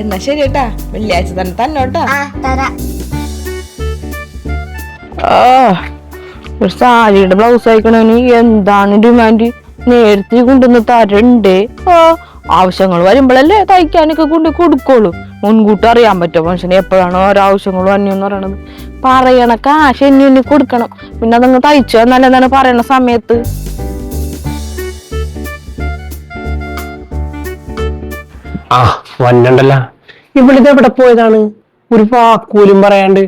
എന്നാ ശരി കേട്ടാ. വെള്ളിയാഴ്ച തന്നെ തന്നോട്ടാ ആ തരാം. ആ ഒരു സാരിയുടെ ബ്ലൗസ് അയക്കണേന് എന്താണ് ഡിമാൻഡ് നേരത്തെ കൊണ്ടുവന്ന് തരണ്ടേ? ആ ആവശ്യങ്ങൾ വരുമ്പോഴല്ലേ തയ്ക്കാനൊക്കെ കൊണ്ട് കൊടുക്കോളൂ മുൻകൂട്ടി അറിയാൻ പറ്റുമോ മനുഷ്യന് എപ്പോഴാണോ ഓരോ ആവശ്യങ്ങൾ വന്നെന്ന് പറയണത്. പറയണ കാശ് എന്നെ എന്നെ കൊടുക്കണം. പിന്നെ അതങ്ങ് തയ്ച്ചു എന്നാൽ എന്താണ് പറയണ സമയത്ത്? ആ വന്നണ്ടല്ല ഇവിടുത്തെ എവിടെ പോയതാണ്? ഒരു വാക്കൂലും പറയാണ്ട്.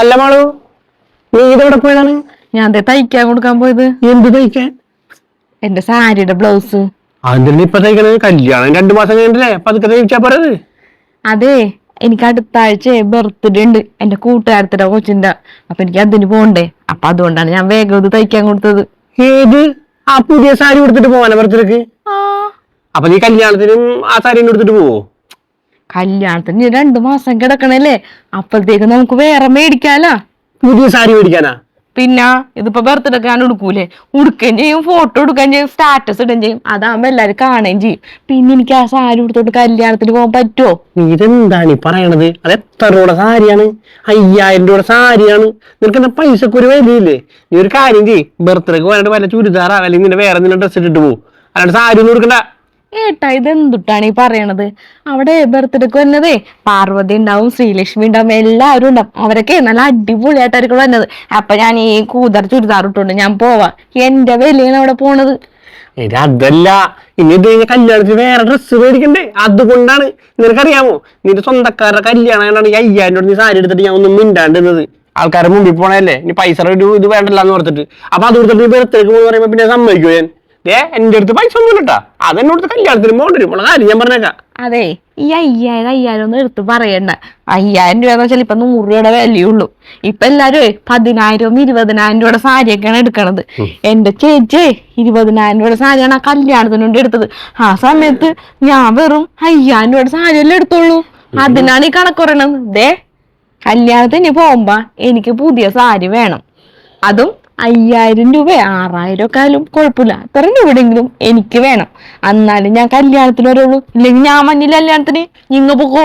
അല്ല മാളു നീ ഇതെവിടെ പോയതാണ്? ഞാൻ ദേ തയ്ക്കാൻ കൊടുക്കാൻ പോയത്. എന്ത് തയ്ക്കാൻ? എന്റെ സാരിയുടെ ബ്ലൗസ്. അതിന് ഇപ്പൊ തയ്ക്കണത് കല്യാണം രണ്ടു മാസം കഴിഞ്ഞില്ലേ പതുക്കെ തയ്ച്ചാ പോരത്? അതെ എനിക്ക് അടുത്ത ആഴ്ച ബർത്ത്ഡേ ഉണ്ട്. എന്റെ കൂട്ടുകാരത്തിന്റെ കൊച്ചിന്റെ അപ്പൊ എനിക്ക് അതിന് പോണ്ടേ. അപ്പൊ അതുകൊണ്ടാണ് ഞാൻ വേഗം ഇത് തയ്ക്കാൻ കൊടുത്തത്. ഏത്? ആ പുതിയ സാരി കൊടുത്തിട്ട് പോവാനാ പുറത്തേക്ക് അപ്പൊ നീ കല്യാണത്തിനും ആ സാരി എടുത്തിട്ട് പോവോ? കല്യാണത്തിന് ഇനി രണ്ടു മാസം കിടക്കണല്ലേ? അപ്പോഴത്തേക്ക് നമുക്ക് വേറെ മേടിക്കാലോ. പുതിയ സാരി മേടിക്കാനാ? പിന്നെ ഇതിപ്പോ ബർത്ത്ഡേ ഞാൻ ഉടുക്കൂലേ? ഉടുക്കുകയും ചെയ്യും ഫോട്ടോ എടുക്കുകയും ചെയ്യും സ്റ്റാറ്റസ് ഇടുകയും ചെയ്യും. അതാകുമ്പോ എല്ലാരും കാണുകയും ചെയ്യും. പിന്നെ എനിക്ക് ആ സാരി ഉടുത്തോട്ട് കല്യാണത്തിന് പോകാൻ പറ്റുമോ നീ ഇതെന്താണ് ഈ പറയണത്? അത് എത്ര രൂപയുടെ സാരിയാണ്? അയ്യായിരം രൂപയുടെ സാരിയാണ്. നിനക്ക് എന്താ പൈസക്ക് ഒരു വിലയില്ലേ? നീ ഒരു കാര്യം ചെയ്യ്. ബർത്ത്ഡേക്ക് പോകാനായിട്ട് വല്ല ചുരിദാറാ അല്ലെങ്കിൽ നിന്റെ വേറെ എന്തെങ്കിലും ഡ്രസ്സ് ഇട്ടിട്ട് പോകും അല്ലാണ്ട് സാരി ഒന്നും കൊടുക്കണ്ട ഏട്ടാ ഇത് എന്തുട്ടാണ് ഈ പറയണത്? അവിടെ ബർത്ത്ഡേക്ക് വന്നതേ പാർവതി ഉണ്ടാവും ശ്രീലക്ഷ്മി ഉണ്ടാവും എല്ലാവരും ഉണ്ടാവും. അവരൊക്കെ നല്ല അടിപൊളിയായിട്ടായിരിക്കും വന്നത്. അപ്പൊ ഞാൻ ഈ കൂതർ ചുരിദാർ ഇട്ടുണ്ട് ഞാൻ പോവാ. എന്റെ വലിയാണ് അവിടെ പോണത്. അതല്ല. ഇനി കല്യാണത്തിന് വേറെ ഡ്രസ്സ് മേടിക്കണ്ടേ? അതുകൊണ്ടാണ്. നിനക്കറിയാമോ? നിന്റെ സ്വന്തക്കാരുടെ കല്യാണം ഈ അയ്യായിരം നീ സാരി എടുത്തിട്ട് ഞാൻ ഒന്നും മിണ്ടാണ്ടിരുന്നത്. ആൾക്കാരെ മുമ്പിൽ പോണല്ലേ ഇനി പൈസ ഇത് വേണ്ടല്ല എന്ന് ഓർത്തിട്ട്. അപ്പൊ അത് കൊടുത്തിട്ട് ബർത്ത്ഡേക്ക് പോകുന്ന പറയുമ്പോ പിന്നെ സമ്മതിക്കോ ഞാൻ? ഏ എന്റെ അടുത്ത് പൈസ ഒന്നും ഇല്ലട്ടാ. അതെന്നോട് കല്യാണത്തിന് പോകേണ്ടി കാര്യം ഞാൻ പറഞ്ഞേക്കാം. അതെ ഈ അയ്യായിരം അയ്യായിരം ഒന്നും എടുത്ത് പറയണ്ട. അയ്യായിരം രൂപ എന്ന് വെച്ചാൽ ഇപ്പൊ നൂറ് രൂപയുടെ വിലയുള്ളൂ ഇപ്പൊ എല്ലാരും പതിനായിരവും ഇരുപതിനായിരം രൂപയുടെ സാരിയൊക്കെയാണ് എടുക്കണത്. എന്റെ ചേച്ചി ഇരുപതിനായിരം രൂപയുടെ സാരിയാണ് ആ കല്യാണത്തിന് വേണ്ടി എടുത്തത്. ആ സമയത്ത് ഞാൻ വെറും അയ്യായിരം രൂപയുടെ സാരിയല്ലേ എടുത്തോളൂ അതിനാണ് ഈ കണക്ക് പറയണത്. ദേ കല്യാണത്തിന് പോകുമ്പോ എനിക്ക് പുതിയ സാരി വേണം. അതും അയ്യായിരം രൂപ ആറായിരം ഒക്കെ ആയാലും കുഴപ്പമില്ല. അത്രയും രൂപയെങ്കിലും എനിക്ക് വേണം. എന്നാലും ഞാൻ കല്യാണത്തിന് വരുള്ളൂ. ഇല്ലെങ്കിൽ ഞാൻ മഞ്ഞില്ല കല്യാണത്തിന്. നിങ്ങ പോകോ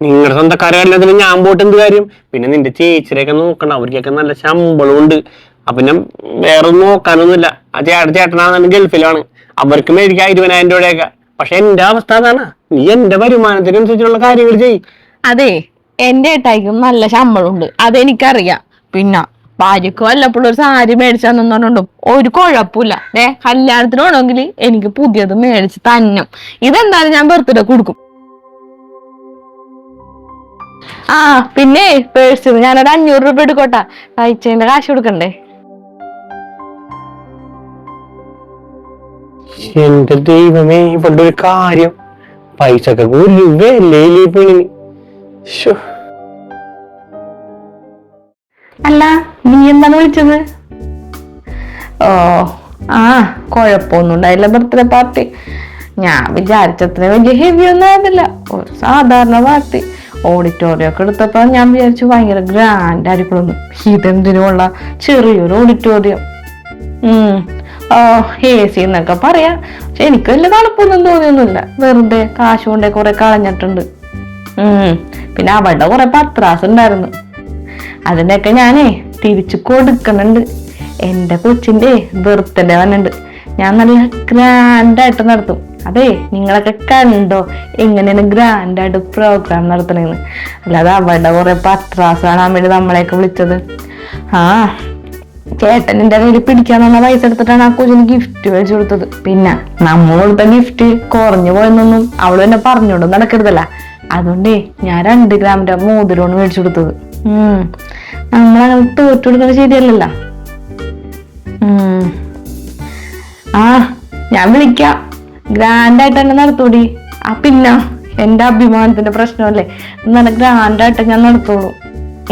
നിങ്ങളുടെ സ്വന്തക്കാരെ കല്യാണത്തിന് ഞാൻ പോയിട്ട് എന്ത് കാര്യം? പിന്നെ നിന്റെ ചേച്ചിയൊക്കെ നോക്കണം. അവർക്കൊക്കെ നല്ല ശമ്പളം ഉണ്ട് അപ്പൊ ഞാൻ വേറെ നോക്കാനൊന്നുമില്ല. ആ ചേട്ടൻ ചേട്ടനാണ് ഗൾഫിലാണ്. അവർക്ക് മേടിക്കാം ഇരുപതിനായിരം രൂപയൊക്കെ പക്ഷെ എന്റെ അവസ്ഥ അതാണ്. നീ എന്റെ വരുമാനത്തിനനുസരിച്ചുള്ള കാര്യങ്ങൾ ചെയ്യും. അതെ എന്റെ ഏട്ടായിക്കും നല്ല ശമ്പളമുണ്ട്. അതെനിക്കറിയാം. പിന്നെ ഭാര്യക്ക് വല്ലപ്പോഴും ഒരു സാരി മേടിച്ചാന്നും പറഞ്ഞോണ്ടും ഒരു കുഴപ്പമില്ല ഏ കല്യാണത്തിന് വേണമെങ്കിൽ എനിക്ക് പുതിയത് മേടിച്ച് തന്നും. ഇതെന്തായാലും ഞാൻ ബർത്ത്ഡേ കൊടുക്കും. ആ പിന്നെ പേഴ്സ് ഞാനൊരു അഞ്ഞൂറ് രൂപ എടുക്കോട്ടെ. തയ്ച്ചതിന്റെ കാശ് കൊടുക്കണ്ടേ? എന്റെ ദൈവമേ ഇവളുടെ ഒരു കാര്യം. പൈസ ഒരു വിലയില്ലേ പെണ്ണിന് ശ്ശോ. അല്ല നീ എന്താണ് വിളിച്ചത്? ഓ ആ കുഴപ്പമൊന്നും ഉണ്ടായില്ല ബർത്ത്ഡേ പാർട്ടി. ഞാൻ വിചാരിച്ചത്ര വലിയ ഹെവി ഒന്നും ആയിരുന്നില്ല ഒരു സാധാരണ പാർട്ടി. ഓഡിറ്റോറിയം ഒക്കെ എടുത്തപ്പോ ഞാൻ വിചാരിച്ചു ഭയങ്കര ഗ്രാൻഡ് ആയിരിക്കുമെന്ന്. ഇതെന്തിനുമുള്ള ചെറിയൊരു ഓഡിറ്റോറിയം എ സി എന്നൊക്കെ പറയാം. പക്ഷെ എനിക്ക് വലിയ തണുപ്പൊന്നും തോന്നിയൊന്നുമില്ല. വെറുതെ കാശ് കൊണ്ടേ കുറെ കളഞ്ഞിട്ടുണ്ട്. പിന്നെ അവളുടെ കുറെ പത്രാസ് ഉണ്ടായിരുന്നു. അതിനൊക്കെ ഞാനേ തിരിച്ചു കൊടുക്കുന്നുണ്ട് എന്റെ കൊച്ചിന്റെ ബർത്ത്ഡേ വന്നിട്ടുണ്ട്. ഞാൻ നല്ല ഗ്രാൻഡായിട്ട് നടത്തും. അതെ നിങ്ങളൊക്കെ കണ്ടോ? എങ്ങനെയാണ് ഗ്രാൻഡായിട്ട് പ്രോഗ്രാം നടത്തണേന്ന് അല്ലാതെ അവളുടെ കുറെ പത്രാസ് കാണാൻ നമ്മളെയൊക്കെ വിളിച്ചത്. ആ ചേട്ടൻ എന്റെ കയ്യിൽ പിടിക്കാൻ തന്ന പൈസ എടുത്തിട്ടാണ് ആ കൊച്ചിന് ഗിഫ്റ്റ് മേടിച്ചു കൊടുത്തത്. പിന്നെ നമ്മൾ കൊടുത്ത ഗിഫ്റ്റ് കുറഞ്ഞു പോയെന്നൊന്നും അവൾ തന്നെ പറഞ്ഞോണ്ട് നടക്കരുതല്ല. അതുകൊണ്ടേ ഞാൻ രണ്ട് ഗ്രാമിന്റെ മോതിരമാണ് മേടിച്ചു കൊടുത്തത്. നമ്മളങ്ങനെ തോറ്റു കൊടുക്കുന്നത് ശരിയല്ലല്ലോ ആ ഞാൻ വിളിക്കാം. ഗ്രാൻഡ് ആയിട്ട് തന്നെ നടത്തൂടി. ആ പിന്നെ എന്റെ അഭിമാനത്തിന്റെ പ്രശ്നമല്ലേ? നല്ല ഗ്രാൻഡ് ആയിട്ട് ഞാൻ നടത്തുള്ളൂ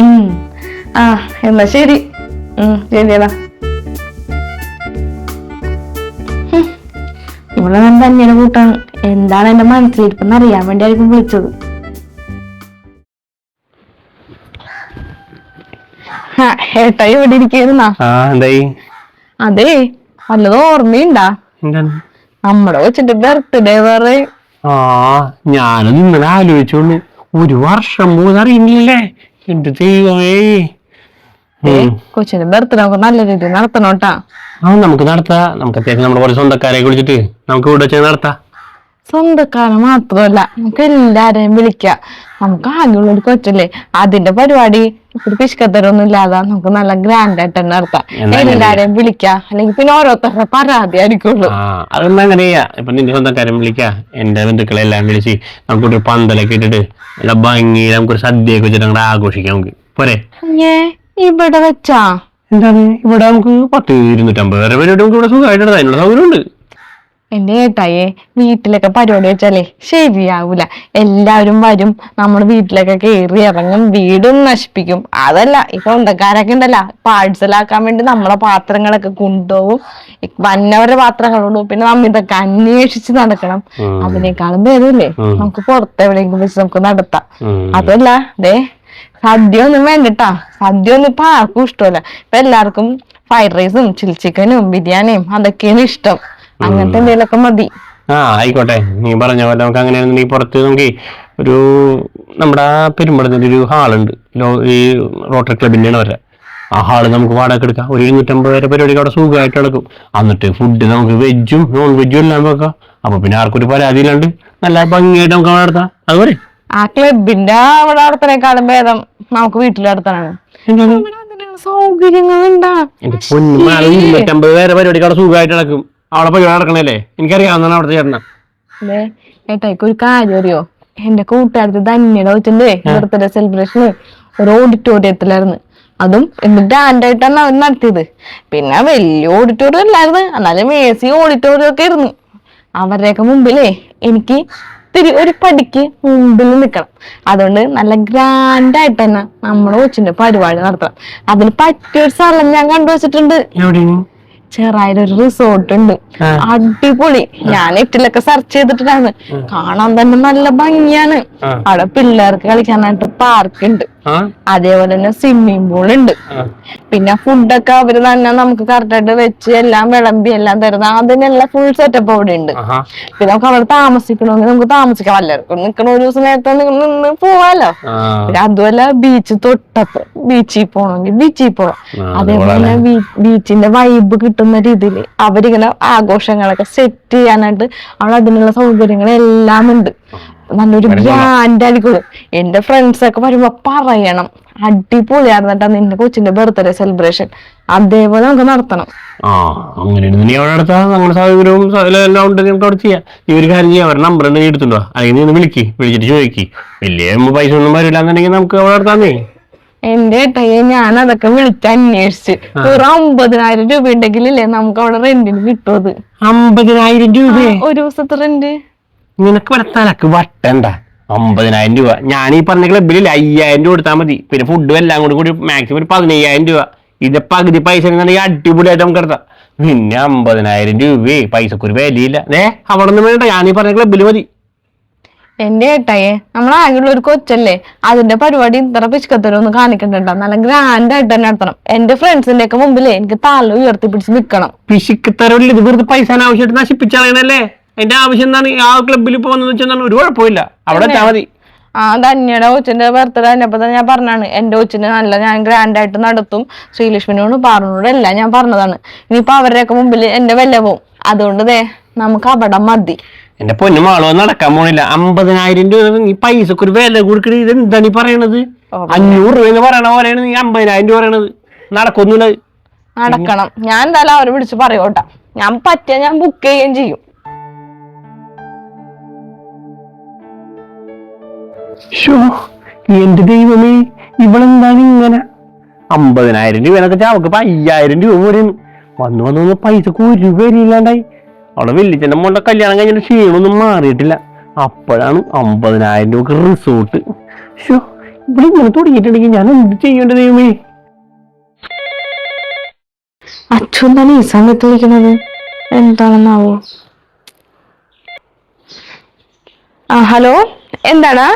ഉം. ആ എന്നാ ശരി. ശരിയടാ ഇവിടെ ഞാൻ തന്നെയാണ് കൂട്ടാണ്. എന്താണ് എന്റെ മനസ്സിലിരിപ്പെന്ന് അറിയാൻ വേണ്ടിയായിരിക്കും വിളിച്ചത്. ഇവിടെ ഇരിക്കുന്നാ എന്തായി? അതെ വല്ലതും ഓർമ്മയുണ്ടാ? നമ്മുടെ കൊച്ചിന്റെ ബർത്ത്ഡേ വേറെ ആ ഞാനും ഇന്നലെ ആലോചിച്ചോണ്ട് ഒരു വർഷം പോലും അറിയുന്നില്ലേ എന്റെ ദൈവമേ. കൊച്ചിന്റെ ബർത്ത്ഡേ നമുക്ക് നല്ല രീതിയിൽ നടത്തണോട്ടാ ആ നമുക്ക് നടത്താം. നമുക്ക് അത്യാവശ്യം നമ്മുടെ കുറച്ച് സ്വന്തക്കാരെ വിളിച്ചിട്ട് നമുക്ക് ഇവിടെ വെച്ച് നടത്താം. സ്വന്തക്കാരെ മാത്രമല്ല നമുക്ക് എല്ലാരെയും വിളിക്കാം. നമുക്ക് ആകെയുള്ള ഒരു കൊച്ചല്ലേ? അതിന്റെ പരിപാടി ഇപ്പൊ പിശുക്കത്തരൊന്നും ഇല്ലാതെ നമുക്ക് നല്ല ഗ്രാൻഡ് ആയിട്ട് തന്നെ നടത്താം എല്ലാരെയും വിളിക്കാം. അല്ലെങ്കിൽ പിന്നെ ഓരോരുത്തരുടെ പരാതി ആയിരിക്കുള്ളൂ. ആ അതൊന്നും അങ്ങനെ ചെയ്യാ. ഇപ്പൊ നിന്റെ സ്വന്തക്കാരെ വിളിക്കാം. എന്റെ ബന്ധുക്കളെ എല്ലാം വിളിച്ച് നമുക്കൊരു പന്തലൊക്കെ ഇട്ടിട്ട് നല്ല ഭംഗി നമുക്കൊരു സദ്യയൊക്കെ വെച്ചിട്ട് അങ്ങോട്ട് ആഘോഷിക്കാം നമുക്ക്. പോരെ? ഏ ഇവിടെ വെച്ചാ? എന്താണ്? ഇവിടെ നമുക്ക് പത്ത് ഇരുന്നൂറ്റമ്പത് വരെ പരിപാടി നമുക്ക് ഇവിടെ സുഖമായിട്ട് അതിനുള്ള സൗകര്യമുണ്ട്. എന്റെ ഏട്ടായെ വീട്ടിലൊക്കെ പരിപാടി വെച്ചാലേ ശരിയാവൂല. എല്ലാവരും വരും നമ്മൾ വീട്ടിലൊക്കെ കയറി ഇറങ്ങും വീടും നശിപ്പിക്കും. അതല്ല ഇപ്പൊ ഉണ്ടക്കാരൊക്കെ ഉണ്ടല്ല പാഴ്സലാക്കാൻ വേണ്ടി നമ്മളെ പാത്രങ്ങളൊക്കെ കൊണ്ടുപോകും. വന്നവരുടെ പാത്രങ്ങളോട് പിന്നെ നമ്മ ഇതൊക്കെ അന്വേഷിച്ച് നടക്കണം. അതിനേക്കാളും ഭേദമില്ലേ നമുക്ക് പുറത്തെ എവിടെയെങ്കിലും വെച്ച് നമുക്ക് നടത്താം. അതല്ല ദേ സദ്യ ഒന്നും വേണ്ടട്ടാ. സദ്യ ഒന്നും ഇപ്പൊ ആർക്കും ഇഷ്ടമല്ല. ഇപ്പൊ എല്ലാവർക്കും ഫ്രൈഡ് റൈസും ചില്ലി ചിക്കനും ബിരിയാണിയും അതൊക്കെയാണ് ഇഷ്ടം. അങ്ങനത്തെ എന്തെങ്കിലുമൊക്കെ മതി. ആ ആയിക്കോട്ടെ. നീ പറഞ്ഞ പോലെ നമുക്ക് അങ്ങനെയാണെന്നുണ്ടെങ്കിൽ പുറത്ത് നമുക്ക് ഒരു നമ്മുടെ ആ പെരുമ്പടത്തിന്റെ ഒരു ഹാളുണ്ട്. ഈ റോട്ടറി ക്ലബിന്റെയാണ് വരെ. ആ ഹാൾ നമുക്ക് വാടക എടുക്കാം. ഒരു ഇരുന്നൂറ്റമ്പത് വരെ പരിപാടിക്ക് അവിടെ സുഖമായിട്ട് എടുക്കും എന്നിട്ട് ഫുഡ് നമുക്ക് വെജും നോൺ വെജും എല്ലാം വെക്കാം. അപ്പൊ പിന്നെ ആർക്കും ഒരു പരാതി ഇല്ലാണ്ട് നല്ല ഭംഗിയായിട്ട് നമുക്ക് അവിടെ നടത്താം. അതുപോലെ ആ ക്ലബിന്റെ അവിടെ നടത്തണേക്കാളും ഭേദം നമുക്ക് ഇവിടെ സൗകര്യങ്ങളുണ്ടാ. ഇരുന്നൂറ്റമ്പത് വരെ പരിപാടിക്ക് അവിടെ സുഖമായിട്ട് നടക്കും. അവിടെ പോയി നടക്കണല്ലേ? എനിക്കറിയാവുന്ന അവിടുത്തെ ചേട്ടന. ഏട്ടായിക്ക് ഒരു കാര്യം അറിയോ? എന്റെ കൂട്ടുകാരത്ത് ധന്യയുടെ വെച്ചിട്ട് ബർത്ത്ഡേ സെലിബ്രേഷൻ ഒരു ഓഡിറ്റോറിയത്തിലായിരുന്നു അതും എന്നിട്ട് ഗ്രാൻഡായിട്ടാണ് അവർ നടത്തിയത്. പിന്നെ വലിയ ഓഡിറ്റോറിയം അല്ലായിരുന്നു. എന്നാലും എ സി ഓഡിറ്റോറിയം ഒക്കെ ആയിരുന്നു. അവരുടെയൊക്കെ മുമ്പിലേ എനിക്ക് ഇത്തിരി ഒരു പടിക്ക് മുമ്പിൽ നിൽക്കണം. അതുകൊണ്ട് നല്ല ഗ്രാൻഡ് ആയിട്ട് തന്നെ നമ്മുടെ കൊച്ചിന്റെ പരിപാടി നടത്തണം. അതിന് പറ്റിയൊരു സ്ഥലം ഞാൻ കണ്ടുവച്ചിട്ടുണ്ട്. ചെറായിൽ ഒരു റിസോർട്ട് ഉണ്ട്. അടിപൊളി. ഞാൻ നെറ്റിലൊക്കെ സെർച്ച് ചെയ്തിട്ടാണ് കാണാൻ തന്നെ നല്ല ഭംഗിയാണ്. അവിടെ പിള്ളേർക്ക് കളിക്കാനായിട്ട് പാർക്ക് ഉണ്ട്. അതേപോലെ തന്നെ സ്വിമ്മിംഗ് പൂൾ ഉണ്ട്. പിന്നെ ഫുഡൊക്കെ അവർ തന്നെ നമുക്ക് കറക്റ്റ് ആയിട്ട് വെച്ച് എല്ലാം വിളമ്പി എല്ലാം തരുന്ന അതിനെല്ലാം ഫുൾ സെറ്റപ്പ് അവിടെ ഉണ്ട്. പിന്നെ നമുക്ക് അവിടെ താമസിക്കണമെങ്കിൽ നമുക്ക് താമസിക്കാം. എല്ലാവർക്കും നിൽക്കണ ഒരു ദിവസം നേരത്തെ നിന്ന് പോവാലോ. പിന്നെ അതുമല്ല ബീച്ച് തൊട്ടപ്പ് ബീച്ചിൽ പോകണമെങ്കിൽ ബീച്ചിൽ അത് അതേപോലെ ബീച്ചിന്റെ വൈബ് കിട്ടുന്ന രീതിയിൽ അവരിങ്ങനെ ആഘോഷങ്ങളൊക്കെ സെറ്റ് ചെയ്യാനായിട്ട് അവിടെ അതിനുള്ള സൗകര്യങ്ങളെല്ലാം ഉണ്ട്. നല്ലൊരു ഗ്രാൻഡ് ആയിരിക്കും എന്റെ ഫ്രണ്ട്സ് ഒക്കെ വരുമ്പോ പറയണം. അടിപൊളിയായിരുന്നിട്ടാ നിന്റെ കൊച്ചിന്റെ ബർത്ത്ഡേ സെലിബ്രേഷൻ അതേപോലെ നമുക്ക് നടത്തണം. ആ അങ്ങനെ നീ അവിടെ അടുത്താ? നമ്മുടെ സൗകര്യവും എല്ലാം ഉണ്ട്. നമുക്ക് അവിടെ ചെയ്യാം. ഈ ഒരു കാര്യം ചെയ്യാം. അവരുടെ നമ്പർ ഉണ്ടെങ്കിൽ എടുത്തുണ്ടോ അല്ലെങ്കിൽ നീ ഒന്ന് വിളിക്ക്. വിളിച്ചിട്ട് ചോദിക്ക്. വലിയ പൈസ ഒന്നും വരില്ല എന്നുണ്ടെങ്കിൽ നമുക്ക് അവിടെ നടത്താന്നേ എന്റെ ഏട്ടായി ഞാൻ അതൊക്കെ വിളിച്ച് അന്വേഷിച്ച്. ഒരു അമ്പതിനായിരം രൂപ ഉണ്ടെങ്കിലല്ലേ നമുക്ക് അവിടെ റെന്റിന് കിട്ടുമത് അമ്പതിനായിരം രൂപ ഒരു ദിവസത്തെ റെന്റ് നിനക്ക് തലക്ക് വട്ടണ്ട? അമ്പതിനായിരം രൂപ. ഞാൻ ഈ പറഞ്ഞ ക്ലബിൽ അയ്യായിരം രൂപ കൊടുത്താൽ മതി. പിന്നെ ഫുഡും എല്ലാം കൂടി കൂടി മാക്സിമം ഒരു പതിനയ്യായിരം രൂപ. ഇത് പകുതി പൈസ ഉണ്ടെന്നുണ്ടെങ്കിൽ അടിപൊളിയായിട്ട് നമുക്ക് എടുത്താം പിന്നെ അമ്പതിനായിരം രൂപയെ പൈസക്കൊരു വിലയില്ല. ഏ അവിടെ നിന്ന് വേണ്ട. ഞാൻ ഈ പറഞ്ഞ ക്ലബിൽ മതി. എന്റെ ഏട്ടായെ നമ്മളാകെയുള്ള ഒരു കൊച്ചല്ലേ അതിന്റെ പരിപാടി ഇത്ര പിശുക്കത്തരൊന്നും കാണിക്കണ്ടോ നല്ല ഗ്രാൻഡ് ആയിട്ട് തന്നെ നടത്തണം. എന്റെ ഫ്രണ്ട്സിന്റെ ഒക്കെ മുമ്പിലേ എനിക്ക് തല ഉയർത്തി പിടിച്ച് നിക്കണം. പിശുക്ക് തരവില്ല ഇത് വെറുതെ പൈസ ആവശ്യമായിട്ട് നശിപ്പിച്ചറിയണല്ലേ എന്റെ ആവശ്യം എന്താണ്? ആ ക്ലബിൽ പോകുന്നത് വെച്ചാൽ ഒരു കുഴപ്പമില്ല അവിടെ എത്താ മതി. ആ ധന്യയുടെ കൊച്ചിന്റെ ബർത്ത്ഡേ തന്നെ ഞാൻ പറഞ്ഞാണ് എന്റെ കൊച്ചിന് നല്ല ഞാൻ ഗ്രാൻഡ് ആയിട്ട് നടത്തും. ശ്രീലക്ഷ്മിനോട് പാറിനോട് എല്ലാം ഞാൻ പറഞ്ഞതാണ്. ഇനിയിപ്പോ അവരുടെയൊക്കെ മുമ്പിൽ എന്റെ വില പോവും. അതുകൊണ്ട് ദേ നമുക്ക് അവിടെ മതി. എന്റെ പൊന്നു മാളോ നടക്കാൻ പോണില്ല. അമ്പതിനായിരം രൂപ നീ പൈസക്ക് ഒരു വില കൊടുക്കണ. ഇത് എന്താ നീ പറയണത് അഞ്ഞൂറ് രൂപ എന്ന് പറയണ പോലെയാണ് നീ അമ്പതിനായിരം രൂപ പറയണത്. നടക്കൊന്നുമില്ല. നടക്കണം. ഞാൻ എന്തായാലും അവരെ വിളിച്ച് പറയോട്ടാ. ഞാൻ പറ്റിയ ഞാൻ ബുക്ക് ചെയ്യുകയും ചെയ്യും. ശ്ശോ, എന്റെ ദൈവമേ ഇവളെന്താണ് ഇങ്ങനെ? അമ്പതിനായിരം രൂപ എന്നൊക്കെ വെച്ചാൽ അവൾക്ക് അയ്യായിരം രൂപ വരുന്നു വന്നു വന്നു വന്ന് പൈസക്ക് ഒരു പേരില്ലാണ്ടായി അവളെ വെല്ലിച്ചന്റെ മോളുടെ കല്യാണം കഴിഞ്ഞിട്ട് ക്ഷീണമൊന്നും മാറിയിട്ടില്ല. അപ്പോഴാണ് അമ്പതിനായിരം രൂപക്ക് റിസോർട്ട് ഷോ ഇവിടെ ഇങ്ങനെ തുടങ്ങിയിട്ടുണ്ടെങ്കിൽ ഞാൻ എന്ത് ചെയ്യേണ്ട ദൈവമേ? അച്ഛൻ തന്നെ ഈ സമയത്ത് വിളിക്കുന്നത്? എന്താണെന്നാവോ? ആ ഹലോ? എന്താടാ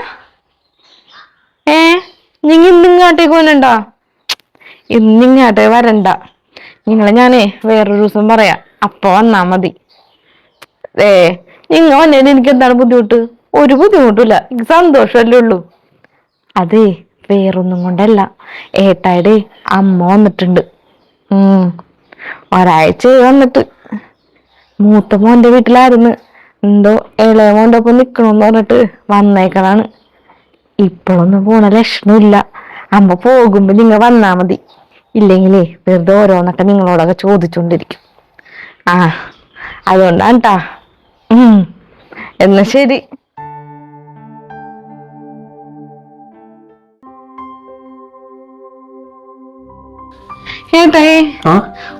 ഏ? നിങ്ങ ഇന്നിങ്ങാട്ടേക്ക് വരണ്ട ഇന്നിങ്ങാട്ടേ വരണ്ട. നിങ്ങളെ ഞാനേ വേറൊരു ദിവസം പറയാ. അപ്പൊ വന്നാ മതി. ഏ നിങ്ങൾ വന്നതിന് എനിക്ക് എന്താണ് ബുദ്ധിമുട്ട്? ഒരു ബുദ്ധിമുട്ടില്ല. എനിക്ക് സന്തോഷമല്ലേ ഉള്ളൂ. അതെ വേറൊന്നും കൊണ്ടല്ല. ഏട്ടായുടെ അമ്മ വന്നിട്ടുണ്ട്. ഉം. ഒരാഴ്ച വന്നിട്ട്. മൂത്ത മോന്റെ വീട്ടിലായിരുന്നു. എന്തോ ഇളയ മോന്റെ ഒപ്പം നിക്കണമെന്ന് പറഞ്ഞിട്ട് വന്നേക്കണാണ്. ഇപ്പോഴൊന്നും പോണ ലക്ഷണമില്ല. അമ്മ പോകുമ്പോ നിങ്ങൾ വന്നാ മതി. ഇല്ലെങ്കിലേ വെറുതെ ഓരോന്നൊക്കെ നിങ്ങളോടൊക്കെ ചോദിച്ചുകൊണ്ടിരിക്കും ആ അതുകൊണ്ടാണ് ട്ടാ. എന്നാ ശരി. ഏട്ടായി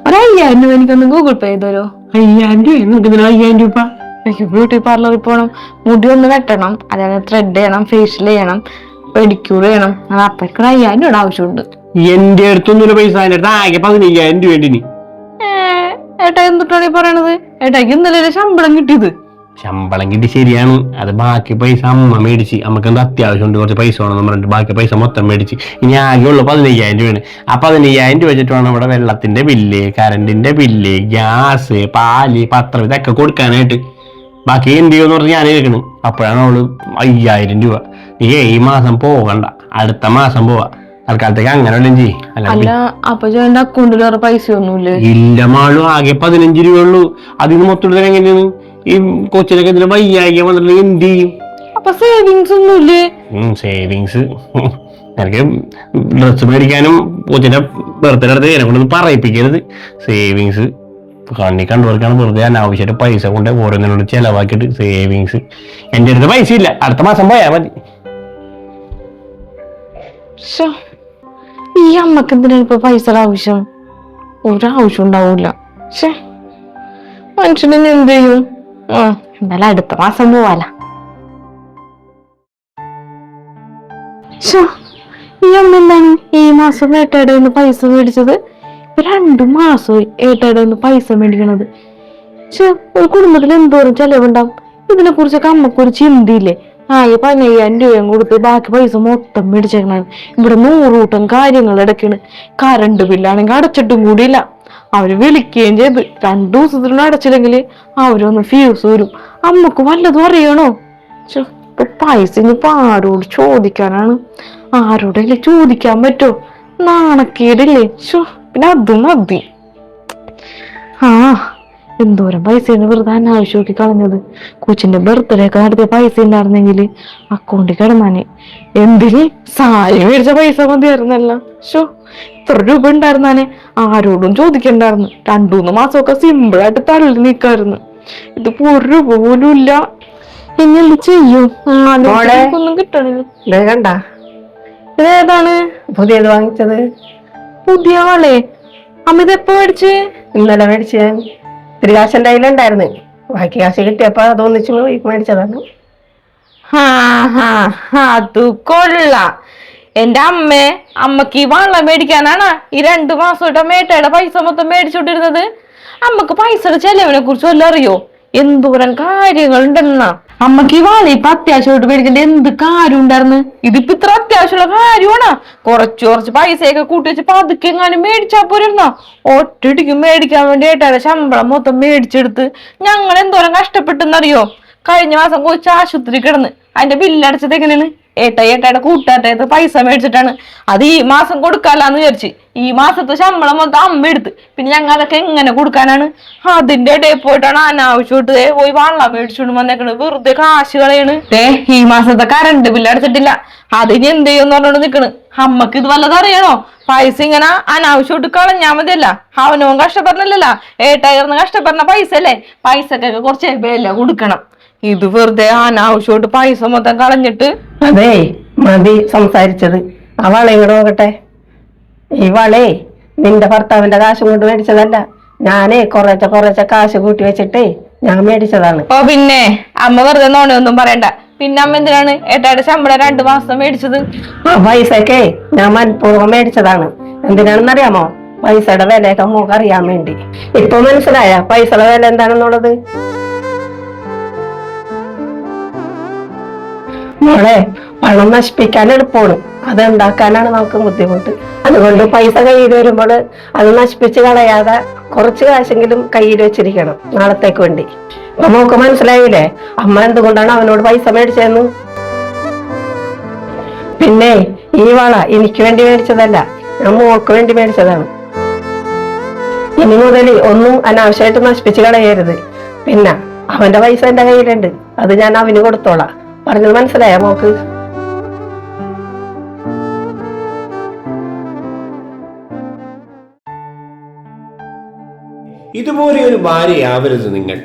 ഒരയ്യായിരം രൂപ എനിക്കൊന്ന് ഗൂഗിൾ പേ ചെയ്തോ അയ്യായിരം രൂപ? ഇതിന് അയ്യായിരം രൂപ? എനിക്ക് ബ്യൂട്ടി പാർലറിൽ പോകണം മുടി ഒന്ന് വെട്ടണം. അതായത് ത്രെഡ് ചെയ്യണം ഫേഷ്യൽ ചെയ്യണം പെഡിക്യൂർ ചെയ്യണം. അത് അപ്പഴേക്കും അയ്യായിരം രൂപ ആവശ്യമുണ്ട്. എന്റെ ഒരു പൈസ അടുത്ത് ആകെ പതിനയ്യായിരം രൂപ ഉണ്ട് ഏട്ടാ എന്തിട്ടാണ് ഈ പറയണത്? ഏട്ടാക്ക് ഇന്നലെ ശമ്പളം കിട്ടിയത്. ശമ്പളം കിട്ടി ശരിയാണ്. അത് ബാക്കി പൈസ അമ്മ മേടിച്ച്. നമുക്ക് എന്താ അത്യാവശ്യം ഉണ്ട് കുറച്ച് പൈസ വേണം പറഞ്ഞിട്ട് ബാക്കി പൈസ മൊത്തം മേടിച്ച്. ഇനി ആകെ ആകെയുള്ള പതിനയ്യായിരം രൂപയാണ്. ആ പതിനയ്യായിരം രൂപ വെച്ചിട്ട് വേണം ഇവിടെ വെള്ളത്തിന്റെ ബില്ല് കറണ്ടിന്റെ ബില്ല് ഗ്യാസ് പാൽ പത്രം ഇതൊക്കെ കൊടുക്കാനായിട്ട്. ബാക്കി എന്ത് ചെയ്യുമെന്ന് പറഞ്ഞ് ഞാൻ കേൾക്കണ് അപ്പോഴാണ് അവൾ അയ്യായിരം രൂപ. നീ ഈ മാസം പോകണ്ട. അടുത്ത മാസം പോവാ. തൽക്കാലത്തേക്ക് അങ്ങനെ വല്ലതും ചെയ്യ്. അല്ല അല്ല അപ്പൊ ജോന്റെ അക്കൗണ്ടിൽ വേറെ പൈസ ഒന്നുമില്ലേ ഇല്ല മാളും ആകെ പതിനഞ്ച് രൂപ ഉള്ളൂ. അതിന് മൊത്തം എങ്ങനെയാണ്? ഈ കൊച്ചിനൊക്കെ ഇതിന് വയ്യായിക വന്നിട്ടുണ്ടെങ്കിൽ എന്ത് ചെയ്യും? അപ്പൊ സേവിങ്സ് ഒന്നുമില്ലേ? സേവിങ്സ് എനിക്ക് ഡ്രസ്സ് മേടിക്കാനും കൊച്ചിന്റെ ബർത്ത്ഡേ അടുത്ത് എന്നെ കൊണ്ടൊന്നും പറയിപ്പിക്കരുത്. സേവിങ്സ് കണ്ണി കണ്ടുവർക്കാണ് വെറുതെ അനാവശ്യമായിട്ട് പൈസ കൊണ്ട് ഓരോന്നിനോട് ചെലവാക്കിയിട്ട് സേവിങ്സ് എന്റെ അടുത്ത് പൈസ ഇല്ല. അടുത്ത മാസം പോയാൽ മതി. ഈ അമ്മയ്ക്ക് എന്തിനാണ് ഇപ്പൊ പൈസയുടെ ആവശ്യം? ഒരാവശ്യം ഉണ്ടാവൂല. മനുഷ്യന് എന്ത് ചെയ്യും? ആ എന്തായാലും അടുത്ത മാസം പോവാല. ഈ അമ്മ എന്താണ് ഈ മാസം വേട്ടയുടെ പൈസ മേടിച്ചത്? രണ്ടു മാസമായി ഏട്ടയുടെ ഒന്ന് പൈസ മേടിക്കണത്. പക്ഷെ ഒരു കുടുംബത്തിൽ എന്തോരം ചെലവുണ്ടാവും? ഇതിനെ കുറിച്ചൊക്കെ അമ്മക്കൊരു ചിന്തയില്ലേ? ആയി പതിനയ്യായിരം രൂപയും കൊടുത്ത് ബാക്കി പൈസ മൊത്തം മേടിച്ചേക്കണാണ് ഇവിടെ നൂറൂട്ടം കാര്യങ്ങൾ ഇടയ്ക്കാണ് കറണ്ട് ബില്ലാണെങ്കിൽ അടച്ചിട്ടും കൂടിയില്ല. അവർ വിളിക്കുകയും ചെയ്ത്. രണ്ടു ദിവസത്തിനും അടച്ചില്ലെങ്കിൽ അവരൊന്ന് ഫ്യൂസ് വരും. അമ്മയ്ക്ക് വല്ലതും അറിയണോ? ഇപ്പൊ പൈസ ഇനിയിപ്പോ ആരോട് ചോദിക്കാനാണ്? ആരോടെങ്കിലും ചോദിക്കാൻ പറ്റുമോ നാണക്കേടില്ലേ? ശോ പിന്നെ അത് മതി. ആ എന്തോരം പൈസയാണ് വെറുതെ അനാവശ്യമാക്കി കളഞ്ഞത്. കൊച്ചിന്റെ ബർത്ത്ഡേ ഒക്കെ നടത്തിയ പൈസ ഉണ്ടായിരുന്നെങ്കിൽ അക്കൗണ്ടിൽ കിടന്നാനെ എന്തിന് സാരി മേടിച്ച പൈസ മതിയായിരുന്നല്ല. ഷോ ഇത്ര രൂപ ഉണ്ടായിരുന്നാനെ ആരോടും ചോദിക്കണ്ടായിരുന്നു. രണ്ടു മൂന്ന് മാസമൊക്കെ സിമ്പിളായിട്ട് തള്ളി നിൽക്കായിരുന്നു ഇതിപ്പോ ഒരു രൂപ പോലും ഇല്ല. ഇനി എന്ത് ചെയ്യും. ഒന്നും കിട്ടണില്ല. ഇത് പുതിയത് വാങ്ങിച്ചത്. പുതിയ ആളെ. അമിത എപ്പോ മേടിച്ച്? ഇന്നലെ മേടിച്ച്. ഒരു കാശ് എന്റെ കയ്യിലുണ്ടായിരുന്നു. ബാക്കി കാശ് കിട്ടിയപ്പോ അതൊന്നിച്ച് മേടിച്ചതാണ്. അത് കൊള്ളാം. എന്റെ അമ്മേ അമ്മയ്ക്ക് ഈ വള്ളം മേടിക്കാനാണ് ഈ രണ്ടു മാസം മേട്ടയുടെ പൈസ മൊത്തം മേടിച്ചോണ്ടിരുന്നത്. അമ്മയ്ക്ക് പൈസയുടെ ചെലവിനെ കുറിച്ച് വല്ല അറിയോ? എന്തോരം കാര്യങ്ങൾ ഉണ്ടെന്ന അമ്മയ്ക്ക് ഈ വാളി ഇപ്പൊ അത്യാവശ്യമായിട്ട് മേടിക്കേണ്ട? എന്ത് കാര്യം ഉണ്ടായിരുന്നു ഇതിപ്പോ ഇത്ര അത്യാവശ്യമുള്ള കാര്യമാണ്? കുറച്ച് കുറച്ച് പൈസയൊക്കെ കൂട്ടി വെച്ച് പതുക്കെ എങ്ങാനും മേടിച്ചാ പോരുന്ന? ഒറ്റടിക്ക് മേടിക്കാൻ വേണ്ടി ഏട്ടാടെ ശമ്പളം മൊത്തം മേടിച്ചെടുത്ത്. ഞങ്ങൾ എന്തോരം കഷ്ടപ്പെട്ടെന്നറിയോ? കഴിഞ്ഞ മാസം കൊച്ചു ആശുപത്രി കിടന്ന്. അതിന്റെ ബില്ലടച്ചത് എങ്ങനെയാണ്? ഏട്ട ഏട്ടയുടെ കൂട്ടാട്ടയത് പൈസ മേടിച്ചിട്ടാണ്. അത് ഈ മാസം കൊടുക്കാലാന്ന് വിചാരിച്ച്. ഈ മാസത്തെ ശമ്പളം മൊത്തം അമ്മ എടുത്ത്. പിന്നെ ഞങ്ങൾ അതൊക്കെ എങ്ങനെ കൊടുക്കാനാണ്? അതിന്റെ ഇടയിൽ പോയിട്ടാണ് അനാവശ്യമായിട്ട് പോയി വള്ളം മേടിച്ചോണ്ട് വന്നേക്കണ്. വെറുതെ കാശ് കളയാണ്. ഏ ഈ മാസത്തെ കറണ്ട് ബില്ല് അടച്ചിട്ടില്ല. അതിന് എന്ത് ചെയ്യുമെന്ന് പറഞ്ഞോണ്ട് നിക്കണ്. അമ്മയ്ക്ക് ഇത് വല്ലതും അറിയണോ? പൈസ ഇങ്ങനെ അനാവശ്യമായിട്ട് കളഞ്ഞാ മതിയല്ല. അവനവൻ കഷ്ടപ്പെടണല്ലോ ഏട്ടായിരുന്നു കഷ്ടപ്പെടുന്ന പൈസ അല്ലേ? പൈസക്കൊക്കെ കുറച്ച് വില കൊടുക്കണം. ഇത് വെറുതെ അനാവശ്യമായിട്ട് പൈസ മൊത്തം കളഞ്ഞിട്ട്. അതേ മതി സംസാരിച്ചത്. ആ വള ഇങ്ങോട്ട് നോക്കട്ടെ. ഈ വളേ നിന്റെ ഭർത്താവിന്റെ കാശ് കൊണ്ട് മേടിച്ചതല്ല. ഞാനേ കൊറേച്ച കൊറേച്ച കാശ് കൂട്ടി വെച്ചിട്ടേ ഞാൻ മേടിച്ചതാണ്. ഓ പിന്നെ അമ്മ വെറുതെ നോണയൊന്നും പറയണ്ട. പിന്നെ അമ്മ എന്തിനാണ് ഏട്ടായുടെ ശമ്പളം രണ്ടു മാസം മേടിച്ചത്? ആ പൈസയൊക്കെ ഞാൻ മനഃപൂർവം മേടിച്ചതാണ്. എന്തിനാണെന്നറിയാമോ? പൈസയുടെ വിലയൊക്കെ നമുക്ക് അറിയാൻ വേണ്ടി. ഇപ്പൊ മനസ്സിലായ? പൈസയുടെ വില എന്താണെന്നുള്ളത്? മോളെ പണം നശിപ്പിക്കാൻ എളുപ്പമാണ് അത് ഉണ്ടാക്കാനാണ് നമുക്ക് ബുദ്ധിമുട്ട്. അതുകൊണ്ട് പൈസ കയ്യിൽ വരുമ്പോൾ അത് നശിപ്പിച്ച് കളയാതെ കുറച്ച് കാശെങ്കിലും കയ്യിൽ വെച്ചിരിക്കണം നാളത്തേക്ക് വേണ്ടി. അപ്പൊ മോക്ക് മനസ്സിലായില്ലേ? അമ്മ എന്തുകൊണ്ടാണ് അവനോട് പൈസ മേടിച്ചതെന്ന്? പിന്നെ ഈ വള എനിക്ക് വേണ്ടി മേടിച്ചതല്ല ഞാൻ മോൾക്ക് വേണ്ടി മേടിച്ചതാണ്. ഇനി മുതൽ ഒന്നും അനാവശ്യമായിട്ട് നശിപ്പിച്ച് കളയരുത്. പിന്നെ അവന്റെ പൈസ എന്റെ കയ്യിലുണ്ട്. അത് ഞാൻ അവന് കൊടുത്തോളാം. പറഞ്ഞത് മനസ്സിലായോ മോക്ക്? ഇതുപോലെ ഒരു ഭാര്യയാവരുത് നിങ്ങൾ.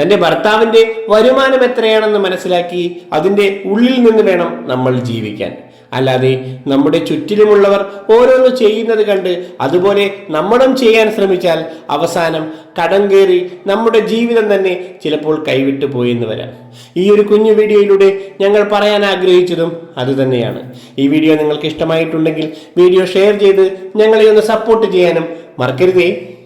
തന്റെ ഭർത്താവിന്റെ വരുമാനം എത്രയാണെന്ന് മനസ്സിലാക്കി അതിന്റെ ഉള്ളിൽ നിന്ന് വേണം നമ്മൾ ജീവിക്കാൻ. അല്ലാതെ നമ്മുടെ ചുറ്റിലുമുള്ളവർ ഓരോന്ന് ചെയ്യുന്നത് കണ്ട് അതുപോലെ നമ്മളും ചെയ്യാൻ ശ്രമിച്ചാൽ അവസാനം കടം കയറി നമ്മുടെ ജീവിതം തന്നെ ചിലപ്പോൾ കൈവിട്ടു പോയെന്ന് വരാം. ഈ ഒരു കുഞ്ഞു വീഡിയോയിലൂടെ ഞങ്ങൾ പറയാൻ ആഗ്രഹിച്ചതും അതുതന്നെയാണ് ഈ വീഡിയോ നിങ്ങൾക്ക് ഇഷ്ടമായിട്ടുണ്ടെങ്കിൽ വീഡിയോ ഷെയർ ചെയ്ത് ഞങ്ങളെ ഒന്ന് സപ്പോർട്ട് ചെയ്യാനും മറക്കരുതേ.